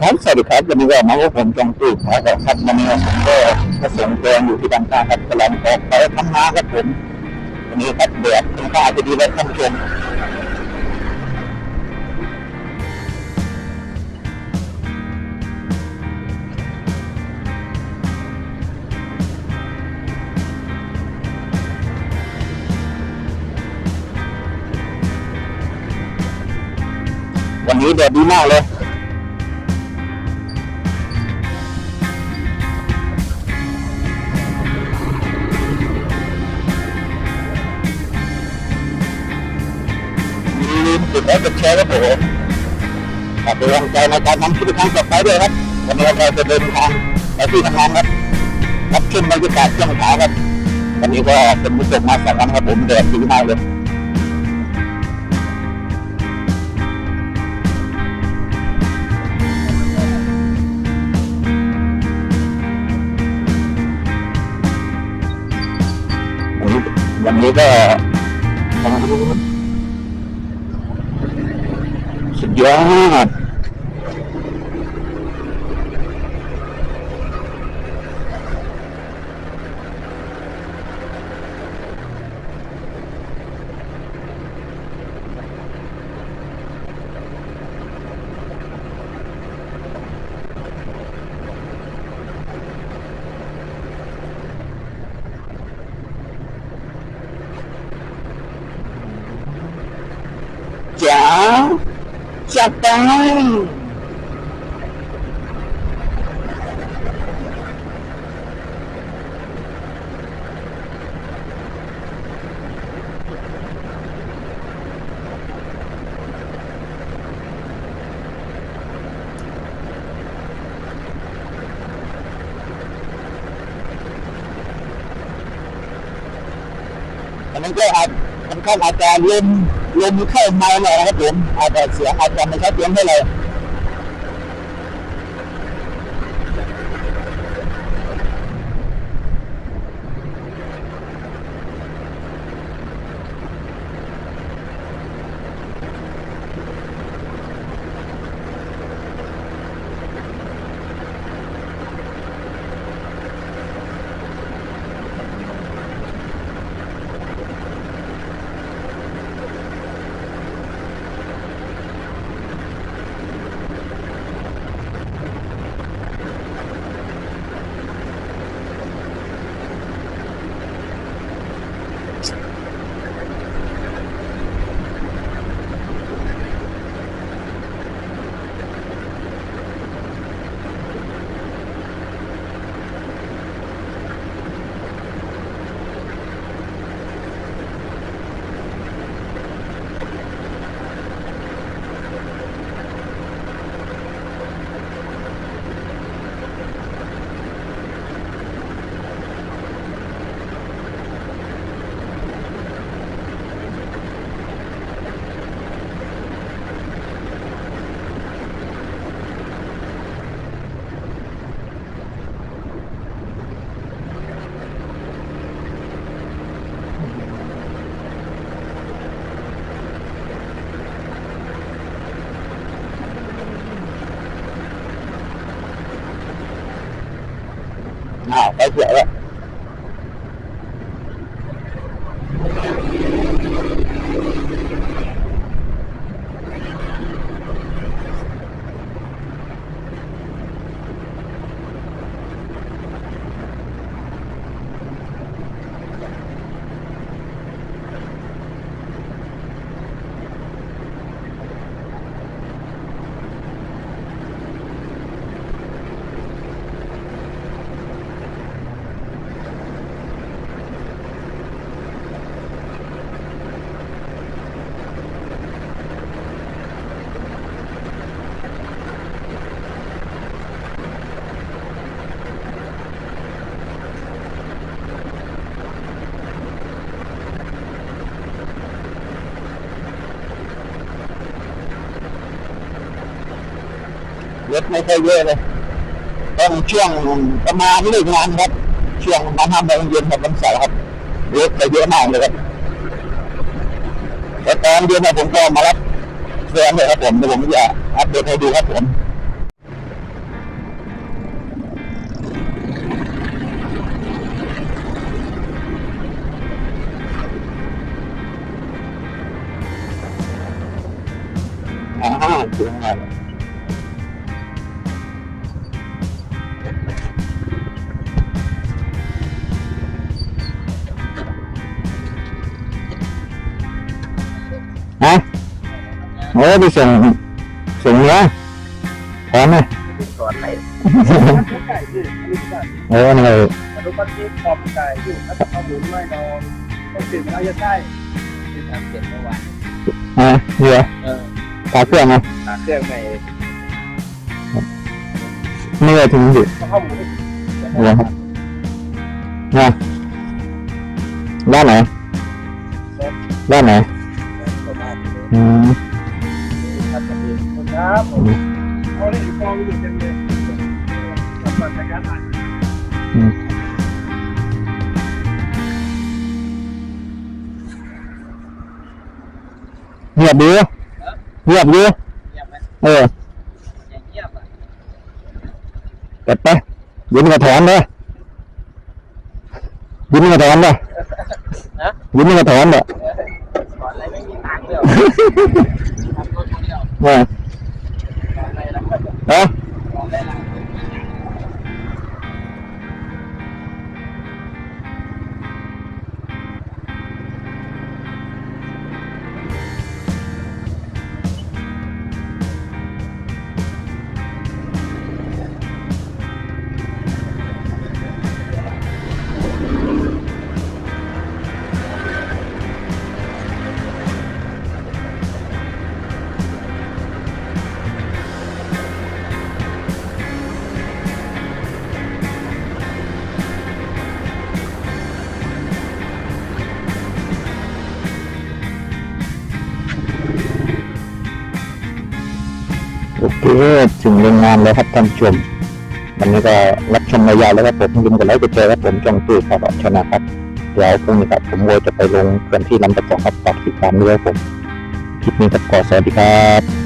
ครับ สวัสดีครับ วันนี้ก็มาพบผมจองตู้ครับครับวันนี้ผมก็มาส่งแกงอยู่ที่บางนาครับกำลังออกไปทำงานครับผมวันนี้ครับแดดค่อนข้างจะดีเลยท่านผู้ชมวันนี้แดดดีมากเลย อย่าลืมกดไลค์กดแชร์ครับผมฝากเป็นกำลังใจในการทำคลิปครั้งต่อไปด้วยครับวันนี้เราจะเดินทางไปที่ทำงานครับรับชมบรรยากาศช่วงเช้าครับวันนี้ก็เป็นมุสลิมาสองวันครับผมแดดดีมากเลยวันนี้วันนี้ก็สุด ยอด จ๋า จัดไปอันนั้นก็อาจมันเข้าอาจจะเล มลมเข้ามาหน่อยนะครับผมอาจจะเสียงอาจจะไม่ชัดเจนเท่าไหร่ อ้าวไป รถไม่ค่ยเยอะเลยต้องช่วงประมาณเลิกงานครับ ช่วงประมาณห้าโมงเย็นครับวันเสาร์ครับรถไปเยอะมากเลยครับแต่ตอนเดีย็นนะผมก็มารับแฟนเลยครับผมเดี๋ยวผมจะอัปเดตให้ดูครับผมอ่าถึงแล้ว โอ้ไปส่งส่งเนื้อพร้อมไหมสอนไหนไก่ที่รู้จักโอ้นี่เลยมนุษย์ปัจจุบันไก่ที่ถ้าจะเอาหมุนไม่นอนต้องตื่นมาจะได้ที่ทำเสร็จเมื่อวานฮะเนื้อเออตาเครื่องนะหาเครื่องในเนื้อถึงอยู่ต้องเข้าหมุนเหรอครับนะด้านไหนด้านไหนประมาณนี้อืมครับ ครับผมเอาเลยฟองอยู่เต็มเลยสำหรับในการอ่านเงียบดีเงียบดีเงียบไหมเออเงียบอะเก็บไปยิ้มกระถอนเลยยิ้มกระถอนเลยนะยิ้มกระถอนเลยสอนอะไรไม่มีตังค์เลยทำคนเดียวว่า สอนอะไรแล้ว ก็ โอเคถึงโรงงานแล้วครับท่านชมวันนี้ก็รับชมมายาวแล้วครับผมยินกันไลค์กดแชร์ครับผมจงตู้ข่าวชนะครับเดี๋ยวพรุ่งนี้ครับผมโวยจะไปลงเขื่อนที่ลำตะกองครับฝากติดตามด้วยครับผมคลิปนี้ครับขอสวัสดีครับ